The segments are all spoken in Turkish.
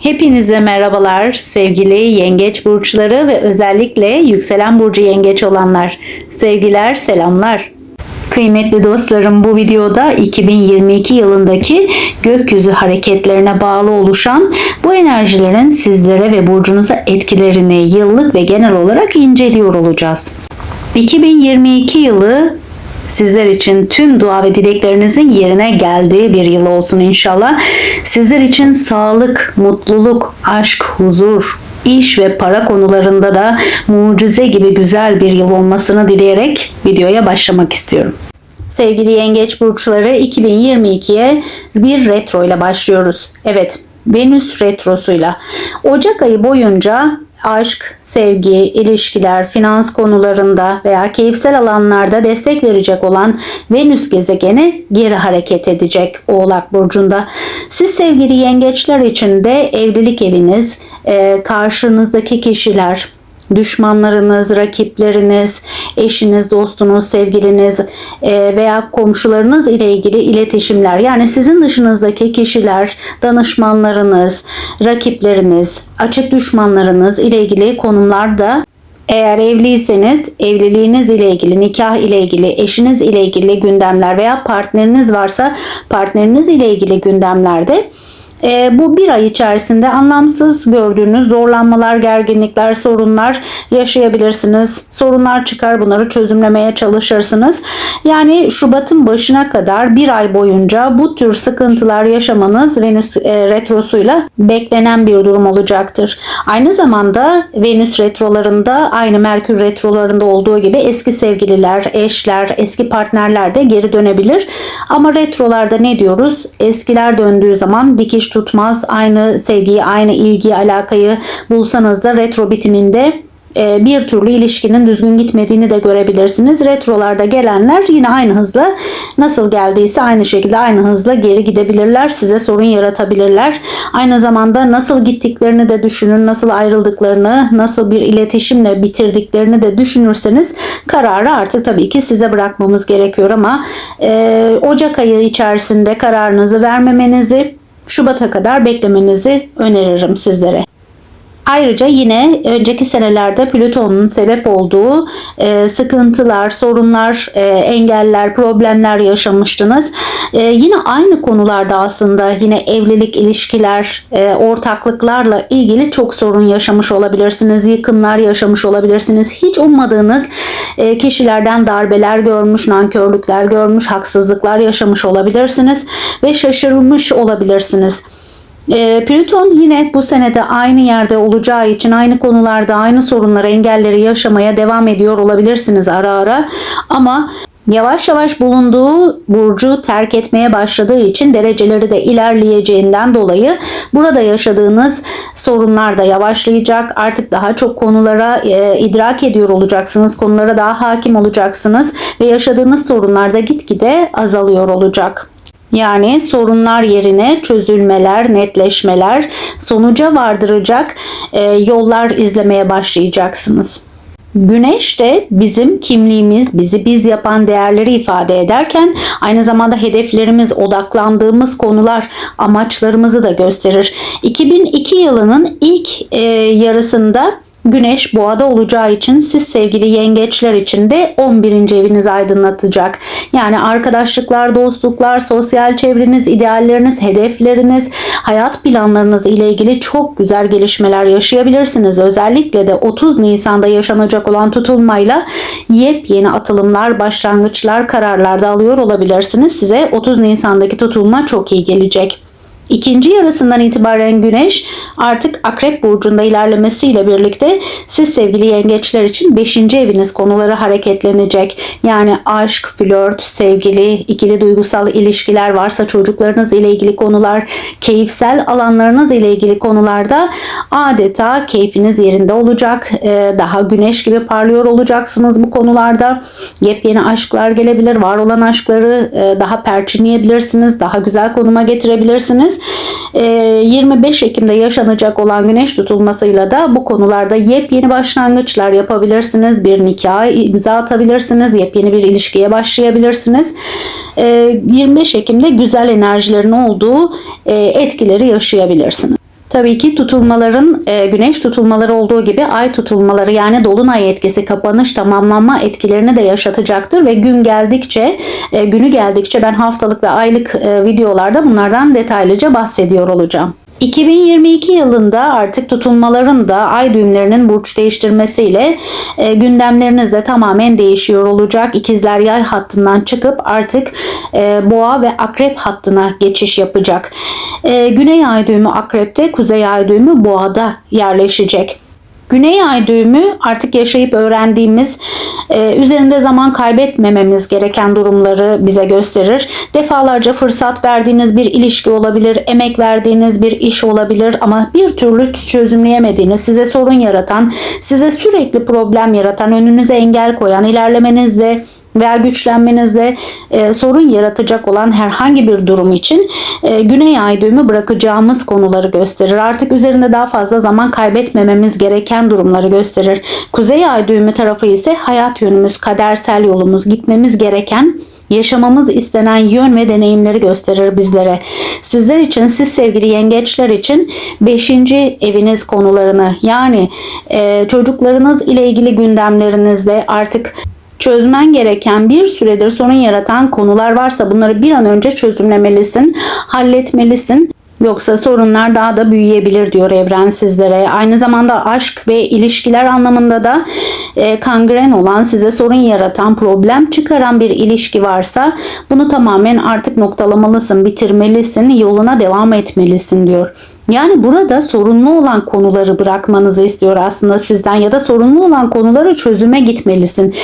Hepinize merhabalar sevgili yengeç burçları ve özellikle yükselen burcu yengeç olanlar. Sevgiler, selamlar. Kıymetli dostlarım bu videoda 2022 yılındaki gökyüzü hareketlerine bağlı oluşan bu enerjilerin sizlere ve burcunuza etkilerini yıllık ve genel olarak inceliyor olacağız. 2022 yılı Sizler için tüm dua ve dileklerinizin yerine geldiği bir yıl olsun inşallah. Sizler için sağlık, mutluluk, aşk, huzur, iş ve para konularında da mucize gibi güzel bir yıl olmasını dileyerek videoya başlamak istiyorum. Sevgili yengeç burçları 2022'ye bir retro ile başlıyoruz. Evet, Venüs retrosuyla. Ocak ayı boyunca aşk, sevgi, ilişkiler, finans konularında veya keyifsel alanlarda destek verecek olan Venüs gezegeni geri hareket edecek Oğlak Burcu'nda. Siz sevgili yengeçler için de evlilik eviniz, e, karşınızdaki kişiler, düşmanlarınız, rakipleriniz, eşiniz, dostunuz, sevgiliniz e, veya komşularınız ile ilgili iletişimler. Yani sizin dışınızdaki kişiler, danışmanlarınız, rakipleriniz, açık düşmanlarınız ile ilgili konularda eğer evliyseniz evliliğiniz ile ilgili, nikah ile ilgili, eşiniz ile ilgili gündemler veya partneriniz varsa partneriniz ile ilgili gündemlerde e, bu bir ay içerisinde anlamsız gördüğünüz zorlanmalar, gerginlikler, sorunlar yaşayabilirsiniz. Sorunlar çıkar bunları çözümlemeye çalışırsınız. Yani Şubat'ın başına kadar bir ay boyunca bu tür sıkıntılar yaşamanız Venüs e, retrosuyla beklenen bir durum olacaktır. Aynı zamanda Venüs retrolarında aynı Merkür retrolarında olduğu gibi eski sevgililer, eşler, eski partnerler de geri dönebilir. Ama retrolarda ne diyoruz? Eskiler döndüğü zaman dikiş tutmaz. Aynı sevgiyi, aynı ilgiyi, alakayı bulsanız da retro bitiminde e, bir türlü ilişkinin düzgün gitmediğini de görebilirsiniz. Retrolarda gelenler yine aynı hızla nasıl geldiyse aynı şekilde aynı hızla geri gidebilirler. Size sorun yaratabilirler. Aynı zamanda nasıl gittiklerini de düşünün. Nasıl ayrıldıklarını, nasıl bir iletişimle bitirdiklerini de düşünürseniz kararı artık tabii ki size bırakmamız gerekiyor ama e, Ocak ayı içerisinde kararınızı vermemenizi Şubat'a kadar beklemenizi öneririm sizlere. Ayrıca yine önceki senelerde Plüton'un sebep olduğu e, sıkıntılar, sorunlar, e, engeller, problemler yaşamıştınız. E, yine aynı konularda aslında yine evlilik, ilişkiler, e, ortaklıklarla ilgili çok sorun yaşamış olabilirsiniz. Yıkımlar yaşamış olabilirsiniz. Hiç ummadığınız e, kişilerden darbeler görmüş, nankörlükler görmüş, haksızlıklar yaşamış olabilirsiniz ve şaşırmış olabilirsiniz. E, Plüton yine bu senede aynı yerde olacağı için aynı konularda aynı sorunları, engelleri yaşamaya devam ediyor olabilirsiniz ara ara. Ama Yavaş yavaş bulunduğu burcu terk etmeye başladığı için dereceleri de ilerleyeceğinden dolayı burada yaşadığınız sorunlar da yavaşlayacak. Artık daha çok konulara e, idrak ediyor olacaksınız. Konulara daha hakim olacaksınız ve yaşadığınız sorunlar da gitgide azalıyor olacak. Yani sorunlar yerine çözülmeler, netleşmeler, sonuca vardıracak e, yollar izlemeye başlayacaksınız. Güneş de bizim kimliğimiz, bizi biz yapan değerleri ifade ederken aynı zamanda hedeflerimiz, odaklandığımız konular, amaçlarımızı da gösterir. 2002 yılının ilk e, yarısında Güneş boğada olacağı için siz sevgili yengeçler için de 11. eviniz aydınlatacak. Yani arkadaşlıklar, dostluklar, sosyal çevreniz, idealleriniz, hedefleriniz, hayat planlarınız ile ilgili çok güzel gelişmeler yaşayabilirsiniz. Özellikle de 30 Nisan'da yaşanacak olan tutulmayla yepyeni atılımlar, başlangıçlar, kararlar da alıyor olabilirsiniz. Size 30 Nisan'daki tutulma çok iyi gelecek. İkinci yarısından itibaren Güneş artık Akrep Burcu'nda ilerlemesiyle birlikte siz sevgili yengeçler için 5. eviniz konuları hareketlenecek. Yani aşk, flört, sevgili, ikili duygusal ilişkiler varsa çocuklarınız ile ilgili konular, keyifsel alanlarınız ile ilgili konularda adeta keyfiniz yerinde olacak. Ee, daha güneş gibi parlıyor olacaksınız bu konularda. Yepyeni aşklar gelebilir. Var olan aşkları e, daha perçinleyebilirsiniz. Daha güzel konuma getirebilirsiniz. 25 ee, Ekim'de yaşanacak olan güneş tutulmasıyla da bu konularda yepyeni başlangıçlar yapabilirsiniz. Bir nikah imza atabilirsiniz. Yepyeni bir ilişkiye başlayabilirsiniz. 25 ee, Ekim'de güzel enerjilerin olduğu e, etkileri yaşayabilirsiniz. Tabii ki tutulmaların e, güneş tutulmaları olduğu gibi ay tutulmaları yani dolunay etkisi, kapanış, tamamlanma etkilerini de yaşatacaktır ve gün geldikçe, e, günü geldikçe ben haftalık ve aylık e, videolarda bunlardan detaylıca bahsediyor olacağım. 2022 yılında artık tutulmaların da ay düğümlerinin burç değiştirmesiyle e, gündemleriniz de tamamen değişiyor olacak. İkizler yay hattından çıkıp artık e, boğa ve akrep hattına geçiş yapacak. E, güney ay düğümü akrepte, kuzey ay düğümü boğada yerleşecek. Güney ay düğümü artık yaşayıp öğrendiğimiz, e, üzerinde zaman kaybetmememiz gereken durumları bize gösterir. Defalarca fırsat verdiğiniz bir ilişki olabilir, emek verdiğiniz bir iş olabilir ama bir türlü çözümleyemediğiniz, size sorun yaratan, size sürekli problem yaratan, önünüze engel koyan, ilerlemenizde veya güçlenmenizde e, sorun yaratacak olan herhangi bir durum için e, güney ay düğümü bırakacağımız konuları gösterir. Artık üzerinde daha fazla zaman kaybetmememiz gereken durumları gösterir. Kuzey ay düğümü tarafı ise hayat yönümüz, kadersel yolumuz, gitmemiz gereken yaşamamız istenen yön ve deneyimleri gösterir bizlere. Sizler için, siz sevgili yengeçler için 5. eviniz konularını yani e, çocuklarınız ile ilgili gündemlerinizde artık çözmen gereken bir süredir sorun yaratan konular varsa bunları bir an önce çözümlemelisin, halletmelisin. Yoksa sorunlar daha da büyüyebilir diyor evren sizlere. Aynı zamanda aşk ve ilişkiler anlamında da e, kangren olan, size sorun yaratan, problem çıkaran bir ilişki varsa bunu tamamen artık noktalamalısın, bitirmelisin, yoluna devam etmelisin diyor. Yani burada sorunlu olan konuları bırakmanızı istiyor aslında sizden ya da sorunlu olan konuları çözüme gitmelisin.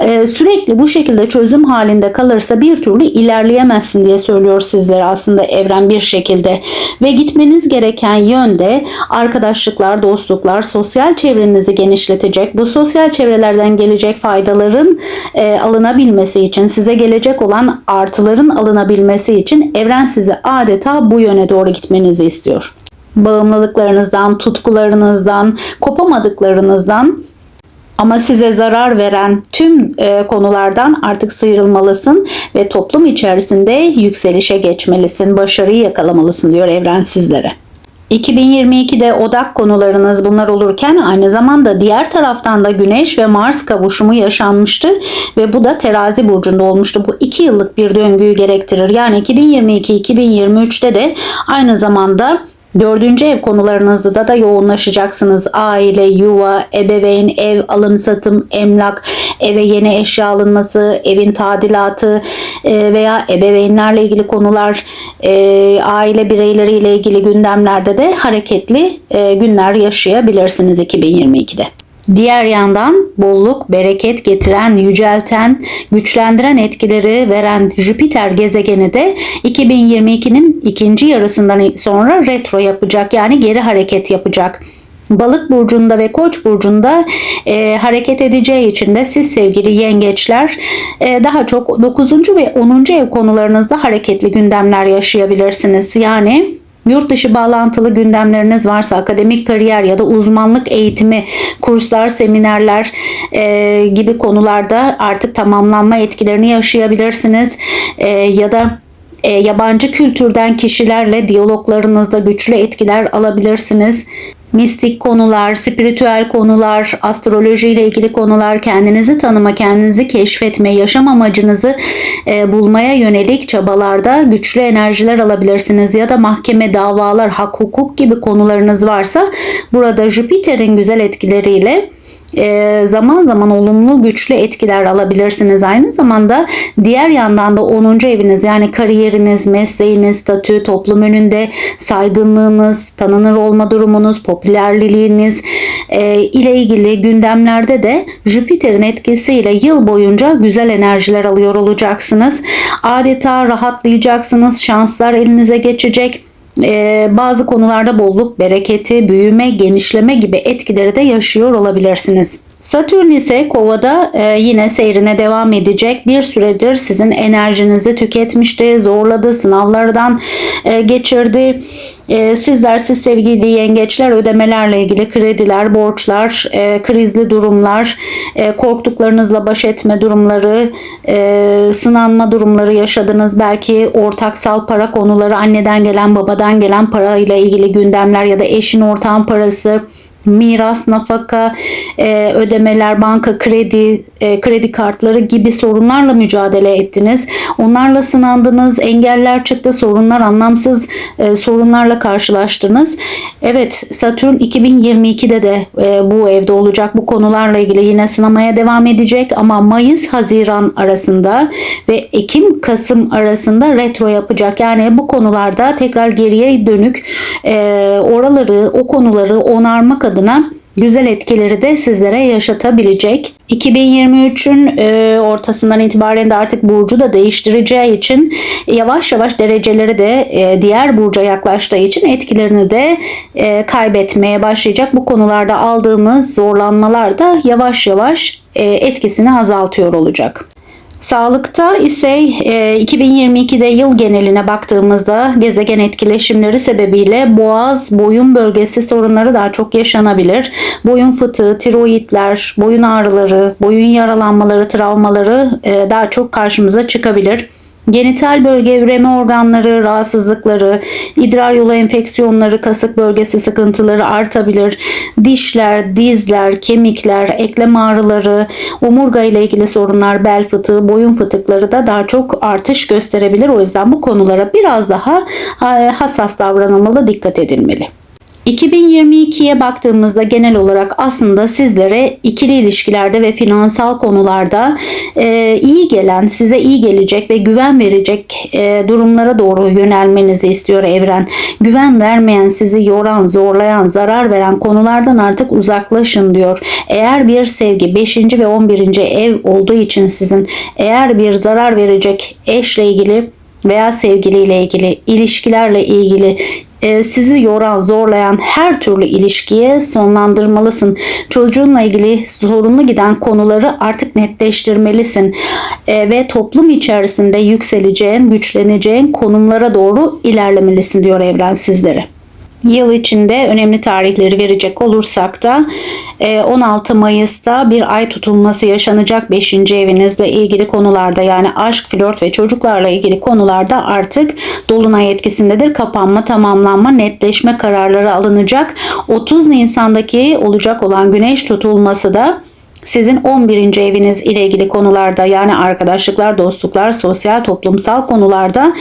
Ee, sürekli bu şekilde çözüm halinde kalırsa bir türlü ilerleyemezsin diye söylüyor sizlere aslında evren bir şekilde. Ve gitmeniz gereken yönde arkadaşlıklar, dostluklar, sosyal çevrenizi genişletecek. Bu sosyal çevrelerden gelecek faydaların e, alınabilmesi için, size gelecek olan artıların alınabilmesi için evren sizi adeta bu yöne doğru gitmenizi istiyor bağımlılıklarınızdan, tutkularınızdan, kopamadıklarınızdan ama size zarar veren tüm e, konulardan artık sıyrılmalısın ve toplum içerisinde yükselişe geçmelisin, başarıyı yakalamalısın diyor evren sizlere. 2022'de odak konularınız bunlar olurken aynı zamanda diğer taraftan da Güneş ve Mars kavuşumu yaşanmıştı ve bu da terazi burcunda olmuştu. Bu iki yıllık bir döngüyü gerektirir. Yani 2022-2023'te de aynı zamanda Dördüncü ev konularınızda da, da yoğunlaşacaksınız. Aile, yuva, ebeveyn, ev, alım satım, emlak, eve yeni eşya alınması, evin tadilatı e, veya ebeveynlerle ilgili konular, e, aile bireyleriyle ilgili gündemlerde de hareketli e, günler yaşayabilirsiniz 2022'de. Diğer yandan bolluk, bereket getiren, yücelten, güçlendiren etkileri veren Jüpiter gezegeni de 2022'nin ikinci yarısından sonra retro yapacak yani geri hareket yapacak. Balık burcunda ve Koç burcunda e, hareket edeceği için de siz sevgili yengeçler e, daha çok 9. ve 10. ev konularınızda hareketli gündemler yaşayabilirsiniz. Yani Yurt dışı bağlantılı gündemleriniz varsa akademik kariyer ya da uzmanlık eğitimi, kurslar, seminerler e, gibi konularda artık tamamlanma etkilerini yaşayabilirsiniz. E, ya da e, yabancı kültürden kişilerle diyaloglarınızda güçlü etkiler alabilirsiniz mistik konular, spiritüel konular, astroloji ile ilgili konular, kendinizi tanıma, kendinizi keşfetme, yaşam amacınızı e, bulmaya yönelik çabalarda güçlü enerjiler alabilirsiniz ya da mahkeme, davalar, hak, hukuk gibi konularınız varsa burada Jüpiter'in güzel etkileriyle zaman zaman olumlu güçlü etkiler alabilirsiniz. Aynı zamanda diğer yandan da 10. eviniz yani kariyeriniz, mesleğiniz, statü, toplum önünde saygınlığınız, tanınır olma durumunuz, popülerliğiniz e, ile ilgili gündemlerde de Jüpiter'in etkisiyle yıl boyunca güzel enerjiler alıyor olacaksınız. Adeta rahatlayacaksınız, şanslar elinize geçecek e, bazı konularda bolluk, bereketi, büyüme, genişleme gibi etkileri de yaşıyor olabilirsiniz. Satürn ise kovada e, yine seyrine devam edecek. Bir süredir sizin enerjinizi tüketmişti, zorladı, sınavlardan e, geçirdi. E, sizler siz sevgili yengeçler ödemelerle ilgili krediler, borçlar, e, krizli durumlar, e, korktuklarınızla baş etme durumları, e, sınanma durumları yaşadınız. Belki ortaksal para konuları, anneden gelen, babadan gelen para ile ilgili gündemler ya da eşin ortağın parası, miras, nafaka, e, ödemeler, banka, kredi, e, kredi kartları gibi sorunlarla mücadele ettiniz. Onlarla sınandınız, engeller çıktı, sorunlar, anlamsız e, sorunlarla karşılaştınız. Evet, Satürn 2022'de de e, bu evde olacak. Bu konularla ilgili yine sınamaya devam edecek ama Mayıs-Haziran arasında ve Ekim-Kasım arasında retro yapacak. Yani bu konularda tekrar geriye dönük e, oraları, o konuları onarmak adına güzel etkileri de sizlere yaşatabilecek. 2023'ün e, ortasından itibaren de artık burcu da değiştireceği için yavaş yavaş dereceleri de e, diğer burca yaklaştığı için etkilerini de e, kaybetmeye başlayacak. Bu konularda aldığınız zorlanmalar da yavaş yavaş etkisini azaltıyor olacak. Sağlıkta ise e, 2022'de yıl geneline baktığımızda gezegen etkileşimleri sebebiyle boğaz, boyun bölgesi sorunları daha çok yaşanabilir. Boyun fıtığı, tiroidler, boyun ağrıları, boyun yaralanmaları, travmaları e, daha çok karşımıza çıkabilir. Genital bölge üreme organları rahatsızlıkları, idrar yolu enfeksiyonları, kasık bölgesi sıkıntıları artabilir. Dişler, dizler, kemikler, eklem ağrıları, omurga ile ilgili sorunlar, bel fıtığı, boyun fıtıkları da daha çok artış gösterebilir. O yüzden bu konulara biraz daha e, hassas davranılmalı, dikkat edilmeli. 2022'ye baktığımızda genel olarak aslında sizlere ikili ilişkilerde ve finansal konularda e, iyi gelen, size iyi gelecek ve güven verecek e, durumlara doğru yönelmenizi istiyor evren. Güven vermeyen, sizi yoran, zorlayan, zarar veren konulardan artık uzaklaşın diyor. Eğer bir sevgi 5. ve 11. ev olduğu için sizin eğer bir zarar verecek eşle ilgili veya sevgiliyle ilgili, ilişkilerle ilgili sizi yoran, zorlayan her türlü ilişkiye sonlandırmalısın. Çocuğunla ilgili sorunlu giden konuları artık netleştirmelisin. E, ve toplum içerisinde yükseleceğin, güçleneceğin konumlara doğru ilerlemelisin diyor evren sizlere. Yıl içinde önemli tarihleri verecek olursak da 16 e, Mayıs'ta bir ay tutulması yaşanacak 5. evinizle ilgili konularda yani aşk, flört ve çocuklarla ilgili konularda artık dolunay etkisindedir. Kapanma, tamamlanma, netleşme kararları alınacak. 30 Nisan'daki olacak olan güneş tutulması da sizin 11. eviniz ile ilgili konularda yani arkadaşlıklar, dostluklar, sosyal, toplumsal konularda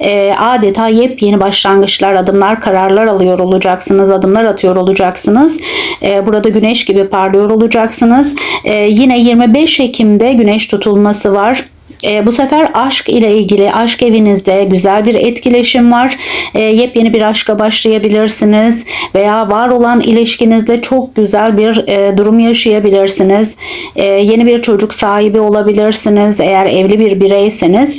e, adeta yepyeni başlangıçlar, adımlar, kararlar alıyor olacaksınız, adımlar atıyor olacaksınız. E, burada güneş gibi parlıyor olacaksınız. E, yine 25 Ekim'de güneş tutulması var. E, bu sefer aşk ile ilgili aşk evinizde güzel bir etkileşim var. E, yepyeni bir aşka başlayabilirsiniz veya var olan ilişkinizde çok güzel bir e, durum yaşayabilirsiniz. E, yeni bir çocuk sahibi olabilirsiniz eğer evli bir bireyseniz.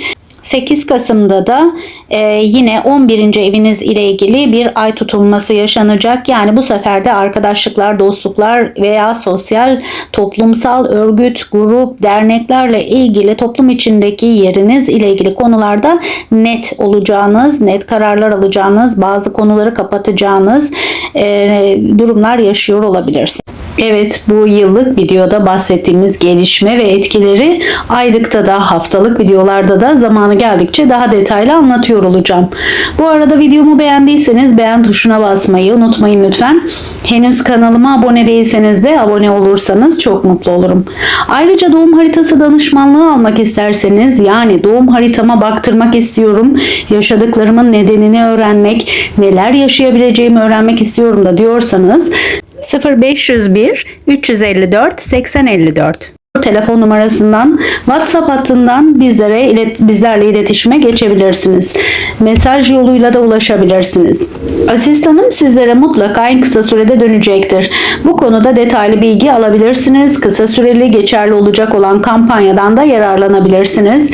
8 Kasım'da da e, yine 11. eviniz ile ilgili bir ay tutulması yaşanacak. Yani bu sefer de arkadaşlıklar, dostluklar veya sosyal, toplumsal örgüt, grup, derneklerle ilgili toplum içindeki yeriniz ile ilgili konularda net olacağınız, net kararlar alacağınız, bazı konuları kapatacağınız e, durumlar yaşıyor olabilirsiniz. Evet bu yıllık videoda bahsettiğimiz gelişme ve etkileri aylıkta da haftalık videolarda da zamanı geldikçe daha detaylı anlatıyor olacağım. Bu arada videomu beğendiyseniz beğen tuşuna basmayı unutmayın lütfen. Henüz kanalıma abone değilseniz de abone olursanız çok mutlu olurum. Ayrıca doğum haritası danışmanlığı almak isterseniz yani doğum haritama baktırmak istiyorum. Yaşadıklarımın nedenini öğrenmek, neler yaşayabileceğimi öğrenmek istiyorum da diyorsanız 0501 354 8054 telefon numarasından WhatsApp hattından bizlere ilet, bizlerle iletişime geçebilirsiniz. Mesaj yoluyla da ulaşabilirsiniz. Asistanım sizlere mutlaka en kısa sürede dönecektir. Bu konuda detaylı bilgi alabilirsiniz. Kısa süreli geçerli olacak olan kampanyadan da yararlanabilirsiniz.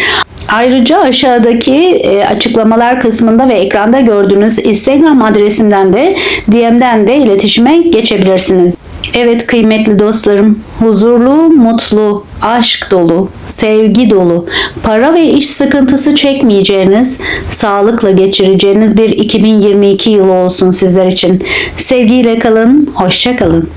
Ayrıca aşağıdaki e, açıklamalar kısmında ve ekranda gördüğünüz Instagram adresinden de DM'den de iletişime geçebilirsiniz. Evet kıymetli dostlarım, huzurlu, mutlu, aşk dolu, sevgi dolu, para ve iş sıkıntısı çekmeyeceğiniz, sağlıkla geçireceğiniz bir 2022 yılı olsun sizler için. Sevgiyle kalın, hoşça kalın.